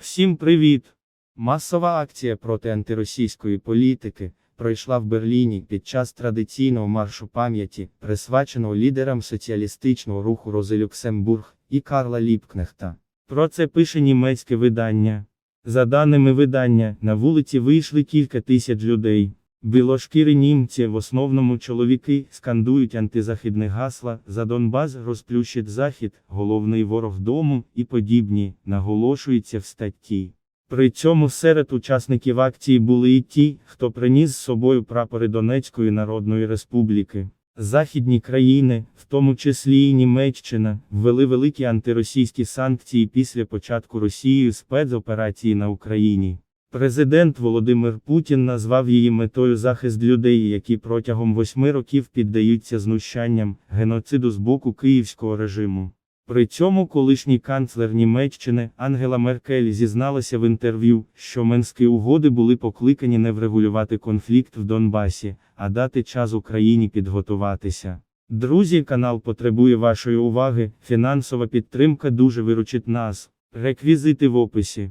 Всім привіт! Масова акція проти антиросійської політики пройшла в Берліні під час традиційного маршу пам'яті, присвяченого лідерам соціалістичного руху Рози Люксембург і Карла Ліпкнехта. Про це пише німецьке видання. За даними видання, на вулиці вийшли кілька тисяч людей. Білошкірі німці, в основному чоловіки, скандують антизахідне гасла «За Донбас розплющить Захід, головний ворог дому» і подібні, наголошується в статті. При цьому серед учасників акції були і ті, хто приніс з собою прапори Донецької Народної Республіки. Західні країни, в тому числі і Німеччина, ввели великі антиросійські санкції після початку Росією спецоперації на Україні. Президент Володимир Путін назвав її метою захист людей, які протягом восьми років піддаються знущанням, геноциду з боку київського режиму. При цьому колишній канцлер Німеччини Ангела Меркель зізналася в інтерв'ю, що Менські угоди були покликані не врегулювати конфлікт в Донбасі, а дати час Україні підготуватися. Друзі, канал потребує вашої уваги, фінансова підтримка дуже виручить нас. Реквізити в описі.